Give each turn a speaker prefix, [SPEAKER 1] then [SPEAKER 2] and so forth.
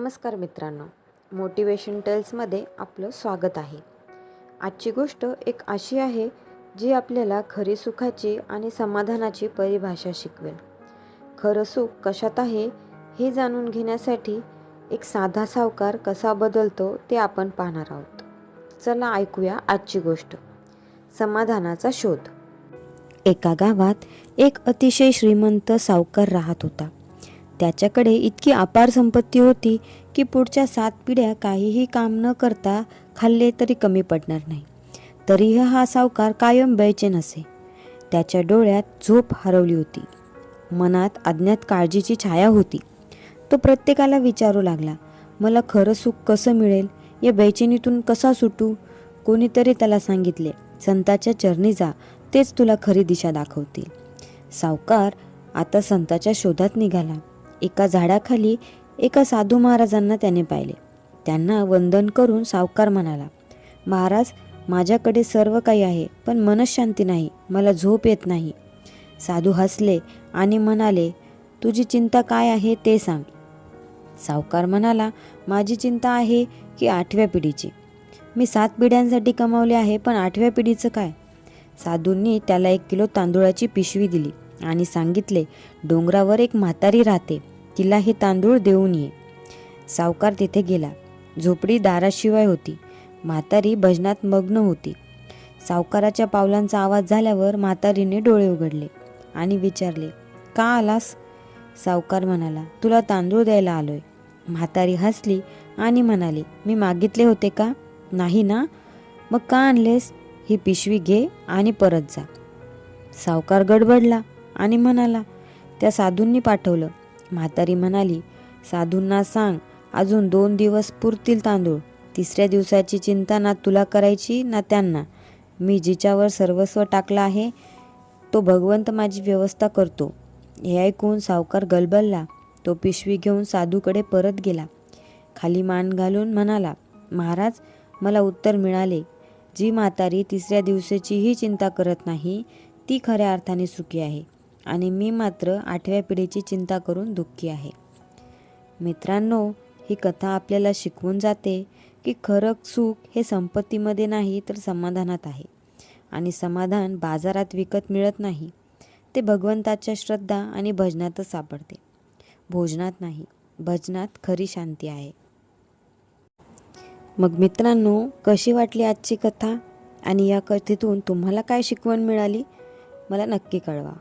[SPEAKER 1] नमस्कार मित्रांनो. मोटिवेशन टेल्समध्ये आपलं स्वागत आहे. आजची गोष्ट एक अशी आहे जी आपल्याला खरी सुखाची आणि समाधानाची परिभाषा शिकवेल. खरं सुख कशात आहे हे जाणून घेण्यासाठी एक साधा सावकार कसा बदलतो ते आपण पाहणार आहोत. चला ऐकूया आजची गोष्ट. समाधानाचा शोध. एका गावात एक अतिशय श्रीमंत सावकार राहत होता. त्याच्याकडे इतकी अपार संपत्ती होती की पुढच्या सात पिढ्या काहीही काम न करता खाल्ले तरी कमी पडणार नाही. तरीही हा सावकार कायम बैचेन असे त्याच्या डोळ्यात झोप हरवली होती. मनात अज्ञात काळजीची छाया होती. तो प्रत्येकाला विचारू लागला मला खरं सुख कसं मिळेल? या बैचेनीतून कसा सुटू? कोणीतरी त्याला सांगितले संताच्या चरणी जा तेच तुला खरी दिशा दाखवतील. सावकार आता संताच्या शोधात निघाला. एका झाडाखाली एका साधू महाराजांना त्याने पाहिले. त्यांना वंदन करून सावकार म्हणाला महाराज माझ्याकडे सर्व काही आहे पण मनशांती नाही मला झोप येत नाही. साधू हसले आणि म्हणाले तुझी चिंता काय आहे ते सांग. सावकार म्हणाला माझी चिंता आहे की आठव्या पिढीची. मी सात पिढ्यांसाठी कमावले आहे पण आठव्या पिढीचं काय? साधूंनी त्याला एक किलो तांदूळाची पिशवी दिली. आणि सांगितले डोंगरावर एक म्हातारी राहते तिला हे तांदूळ देऊन ये. सावकार तिथे गेला. झोपडी दाराशिवाय होती. म्हातारी भजनात मग्न होती. सावकाराच्या पावलांचा आवाज झाल्यावर म्हातारीने डोळे उघडले आणि विचारले का आलास? सावकार म्हणाला तुला तांदूळ द्यायला आलोय. म्हातारी हसली आणि म्हणाली मी मागितले होते का? नाही ना. मग का आणलेस? ही पिशवी घे आणि परत जा. सावकार गडबडला. आणि म्हणाला त्या साधूंनी पाठवलं. म्हातारी म्हणाली साधूंना सांग अजून दोन दिवस पुरतील तांदूळ. तिसऱ्या दिवसाची चिंता ना तुला करायची ना त्यांना. मी जिच्यावर सर्वस्व टाकलं आहे तो भगवंत माझी व्यवस्था करतो. हे ऐकून सावकार गलबलला तो पिशवी घेऊन साधूकडे परत गेला. खाली मान घालून म्हणाला महाराज मला उत्तर मिळाले. जी म्हातारी तिसऱ्या दिवसाचीही चिंता करत नाही ती खऱ्या अर्थाने सुखी आहे. आणि मी मात्र आठव्या पिढीची चिंता करून दुःखी आहे. मित्रांनो ही कथा आपल्याला शिकवून जाते की खरं सुख हे संपत्तीमध्ये नाही तर समाधानात आहे. आणि समाधान बाजारात विकत मिळत नाही. ते भगवंताच्या श्रद्धा आणि भजनातच सापडते. भोजनात नाही भजनात खरी शांती आहे. मग मित्रांनो कशी वाटली आजची कथा? आणि या कथेतून तुम्हाला काय शिकवण मिळाली? मला नक्की कळवा.